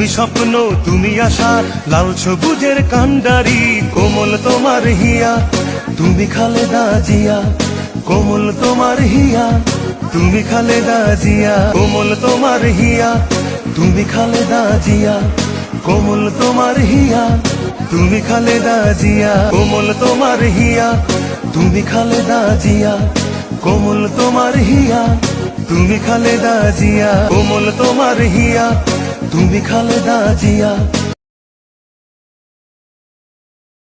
তুমি স্বপ্ন, তুমি আশা, লাল সবুজের কান্ডারি, কোমল তোমার হিয়া। তুমি খালেদা জিয়া, কোমল তোমার হিয়া। তুমি খালেদা জিয়া, কোমল তোমার হিয়া। তুমি খালেদা জিয়া, কোমল তোমার হিয়া। তুমি খালেদা জিয়া, কোমল তোমার হিয়া। তুমি খালেদা জিয়া, কোমল তোমার হিয়া। তুমি খালেদা জিয়া, কোমল তোমার হিয়া। তুমি খালেদা জিয়া